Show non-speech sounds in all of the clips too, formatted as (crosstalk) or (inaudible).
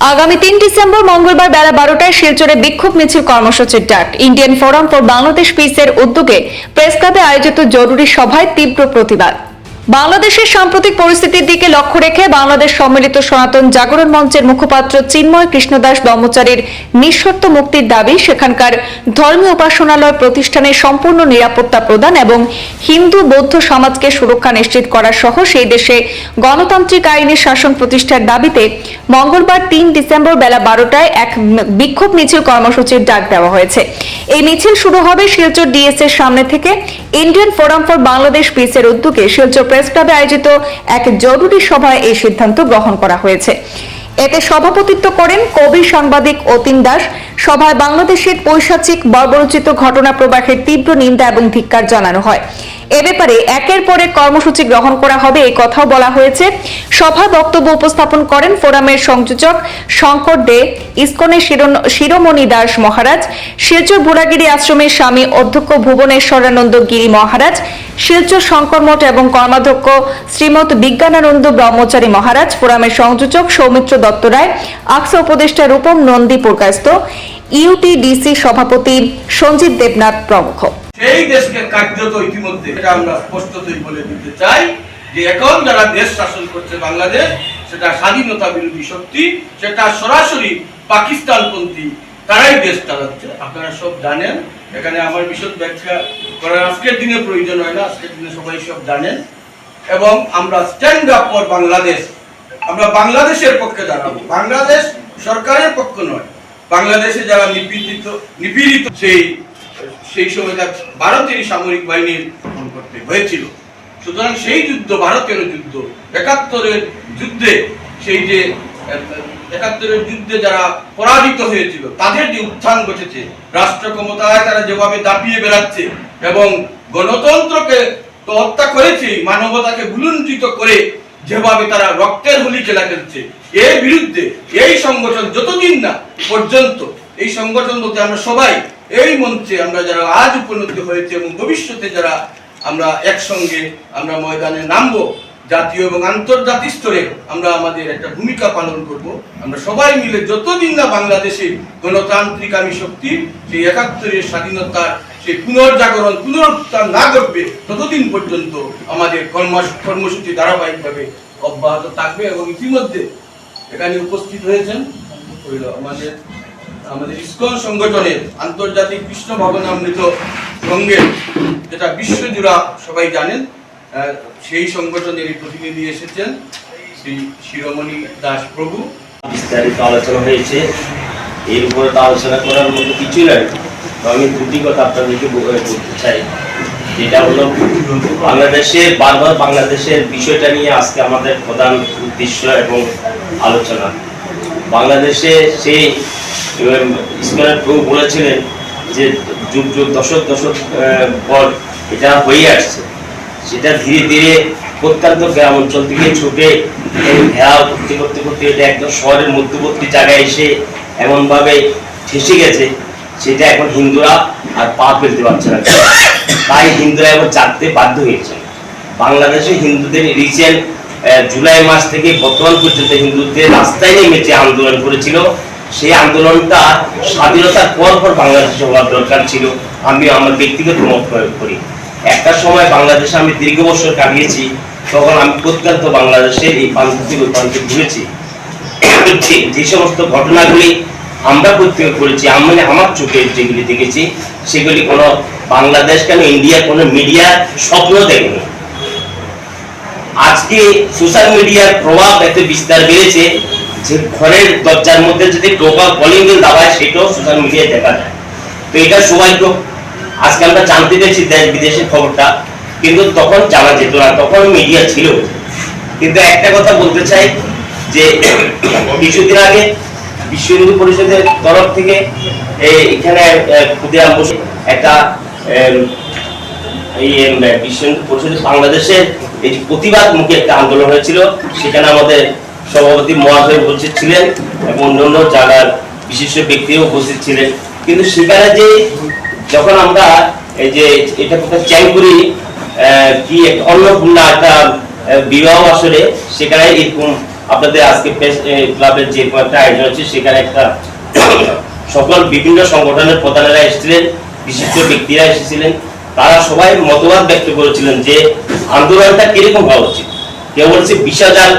আগামী তিন ডিসেম্বর মঙ্গলবার বেলা বারোটায় শিলচরে বিক্ষোভ মিছিল কর্মসূচির ডাক। ইন্ডিয়ান ফোরাম ফর বাংলাদেশ পিসের উদ্যোগে প্রেস ক্লাবে আয়োজিত জরুরি সভায় তীব্র প্রতিবাদ। বাংলাদেশের সাম্প্রতিক পরিস্থিতির দিকে লক্ষ্য রেখে বাংলাদেশ সম্মিলিত সনাতন জাগরণ মঞ্চের মুখপাত্র চিন্ময় কৃষ্ণদাস ব্রহ্মচারীর নিঃশর্ত মুক্তির দাবি, সেখানকার ধর্মীয় উপাসনালয় প্রতিষ্ঠানের সম্পূর্ণ নিরাপত্তা প্রদান এবং হিন্দু বৌদ্ধ সমাজকে সুরক্ষা নিশ্চিত করা সহ সেই দেশে গণতান্ত্রিক আইনের শাসন প্রতিষ্ঠার দাবিতে মঙ্গলবার তিন ডিসেম্বর বেলা বারোটায় এক বিক্ষোভ মিছিল কর্মসূচির ডাক দেওয়া হয়েছে। এই মিছিল শুরু হবে শিলচর ডিএস এর সামনে থেকে। ইন্ডিয়ান ফোরাম ফর বাংলাদেশ পিসের উদ্যোগে শিলচর প্রেস ক্লাবে আয়োজিত এক জরুরি সভায় এই সিদ্ধান্ত গ্রহণ করা হয়েছে। এতে সভাপতিত্ব করেন কবি সাংবাদিক অতীন দাস। সভায় বাংলাদেশের পৈশাচিক বর্বরচিত ঘটনা প্রবাহের তীব্র নিন্দা এবং ধিক্কার জানানো হয়। এ ব্যাপারে একের পর এক কর্মসূচি গ্রহণ করা হবে, এই কথাও বলা হয়েছে। সভায় বক্তব্য উপস্থাপন করেন ফোরামের সংযোজক শঙ্কর দে, ইসকনের শিরোমণি দাস মহারাজ, শিলচর বুড়াগিরি আশ্রমের স্বামী অধ্যক্ষ ভুবনেশ্বরানন্দ গিরি মহারাজ, শিলচর শঙ্কর মঠ এবং কর্মাধ্যক্ষ শ্রীমৎ বিজ্ঞানানন্দ ব্রহ্মচারী মহারাজ, ফোরামের সংযোজক সৌমিত্র দত্ত রায়, আকসা উপদেষ্টা রূপম নন্দী পুরকাস্ত ইউটিডিসি সভাপতি সঞ্জিত দেবনাথ প্রমুখ। সেই দেশকে কার্যত ইতিমধ্যে, এটা আমরা স্পষ্টতই বলে দিতে চাই যে এখন যারা দেশ শাসন করছে বাংলাদেশ, সেটা স্বাধীনতা বিরোধী শক্তি, সেটা সরাসরি পাকিস্তানপন্থী, তারাই দেশ চালাচ্ছে। আপনারা সব জানেন, এখানে আমার বিশদ ব্যাখ্যা করার আজকের দিনে প্রয়োজন হয় না, আজকের দিনে সবাই সব জানেন। এবং আমরা স্ট্যান্ড আপ ফর বাংলাদেশ। আমরা বাংলাদেশের পক্ষে দাঁড়াবো। বাংলাদেশ সরকারের পক্ষ নয়। বাংলাদেশে যারা নিপীড়িত নিপীড়িত সেই সেই সময় তার ভারতের সামরিক বাহিনীর গঠন করতে হয়েছিল। সুতরাং সেই যুদ্ধ ভারতের যুদ্ধ, একাত্তরের যুদ্ধে সেই যে, একাত্তরের যুদ্ধে যারা পরাজিত হয়েছিল, তাদের যে উত্থান ঘটেছে, রাষ্ট্র ক্ষমতায় তারা যেভাবে দাপিয়ে বেড়াচ্ছে এবং গণতন্ত্রকে তো হত্যা করেছে, মানবতাকে ভুলুণ্ঠিত করে যেভাবে তারা রক্তের হোলি খেলা খেলছে, এর বিরুদ্ধে এই সংগঠন যতদিন না পর্যন্ত এই সংগঠন বলতে আমরা সবাই, এই মঞ্চে আমরা যারা আজ উপনীত হয়েছে এবং ভবিষ্যতে যারা আমরা একসঙ্গে আমরা ময়দানে নামবো, জাতীয় এবং আন্তর্জাতিক স্তরে আমরা আমাদের একটা ভূমিকা পালন করব। আমরা সবাই মিলে যতদিন না বাংলাদেশে গণতান্ত্রিক আমি শক্তি, সেই একাত্তরের স্বাধীনতার সেই পুনর্জাগরণ, পুনরুত্থান না ঘটবে, ততদিন পর্যন্ত আমাদের কর্ম, কর্মসূচি ধারাবাহিকভাবে অব্যাহত থাকবে এবং ইতিমধ্যে এখানে উপস্থিত হয়েছেন আমাদের আমাদের ইসকন সংগঠনের আন্তর্জাতিক কৃষ্ণ ভবনামৃত সঙ্গে যেটা বিশ্বজুড়া সবাই জানেন সেই সংগঠনের প্রতিনিধি এসেছেন, শ্রী শিরোমণি দাস প্রভু। বিস্তারিত আলোচনা হয়েছে। এর উপরে তো আলোচনা করার মতো কিছু নাই। তো আমি দুটি কথা আপনাদেরকে বলতে চাই। যেটা হলো, বাংলাদেশের, বারবার বাংলাদেশের বিষয়টা নিয়ে আজকে আমাদের প্রধান উদ্দেশ্য এবং আলোচনা। বাংলাদেশে সেই উম, ইসমাইল প্রভু বলেছিলেন যে যুগ যুগ দশক দশক পর এটা হয়ে আসছে। সেটা ধীরে ধীরে প্রত্যন্ত গ্রাম অঞ্চল থেকে ছুটে ঘেরাও করতে করতে করতে এটা একদম শহরের মধ্যবর্তী জায়গায় এসে এমনভাবে ঠেসে গেছে সেটা এখন হিন্দুরা আর পা ফেলতে পারছে না। তাই হিন্দুরা এখন জাগতে বাধ্য হয়েছে। বাংলাদেশে হিন্দুদের রিসেন্ট জুলাই মাস থেকে বর্তমান পর্যন্ত হিন্দুদের রাস্তায় নেমেছে আন্দোলন করেছিল সেই আন্দোলনটা স্বাধীনতার পর পর বাংলাদেশে হওয়ার দরকার ছিল। আমি আমার ব্যক্তিগত মত প্রয়োগ করি। একটা সময় বাংলাদেশে আমি দীর্ঘ বছর কাটিয়েছি, তখন আমি প্রত্যন্ত বাংলাদেশের এই প্রান্ত থেকে ঘুরেছি যে- সমস্ত ঘটনাগুলি আমরা প্রত্যক্ষ করেছি, আমি আমার চোখে যেগুলি দেখেছি, সেগুলি কোনো বাংলাদেশ কেন ইন্ডিয়ার কোনো মিডিয়া স্বপ্ন দেখেনি। আজকে সোশ্যাল মিডিয়ার প্রভাব এত বিস্তার বেড়েছে। যে ঘরের দরজার মধ্যে যদি টোকা কলিং বেল দাবায় সেটাও সোশ্যাল মিডিয়ায় দেখা যায়। তো এটা সৌভাগ্য আজকে আমরা জানতে পেরেছি দেশ বিদেশের খবরটা, কিন্তু তখন জানা যেত না, তখন মিডিয়া ছিল। কিন্তু একটা কথা বলতে চাই যে (coughs) কিছুদিন আগে বিশ্ব হিন্দু পরিষদের তরফ থেকে এখানে ক্ষুদিরাম বসু একটা এই বিশ্ব হিন্দু পরিষদের বাংলাদেশের এই যে প্রতিবাদমুখী একটা আন্দোলন হয়েছিল, সেখানে আমাদের সভাপতি মহাশয় উপস্থিত ছিলেন এবং অন্যান্য জায়গার বিশিষ্ট ব্যক্তিও উপস্থিত ছিলেন। কিন্তু সেখানে যে যখন আমরা এই যে এটা কোথাও চ্যাংপুরি আহ, কি একটা অন্নপূর্ণা একটা বিবাহ আসরে সেখানে এরকম আপনাদের আজকে ক্লাবের যে কয়েকটা আয়োজন হচ্ছে সেখানে একটা (coughs) সকল বিভিন্ন সংগঠনের প্রধানেরা এসেছিলেন বিশিষ্ট ব্যক্তিরা এসেছিলেন। তারা সবাই মতবাদ ব্যক্ত করেছিলেন যে আন্দোলনটা কীরকম হওয়া উচিত। কেউ বলছে বিশ হাজার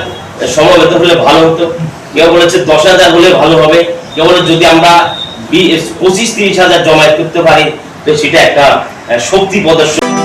সমবেত হলে ভালো হতো। কেউ বলেছে দশ হাজার হলে ভালো হবে। কেউ বলে যদি আমরা পঁচিশ, তিরিশ হাজার জমায়েত করতে পারি, তো সেটা একটা শক্তি প্রদর্শন।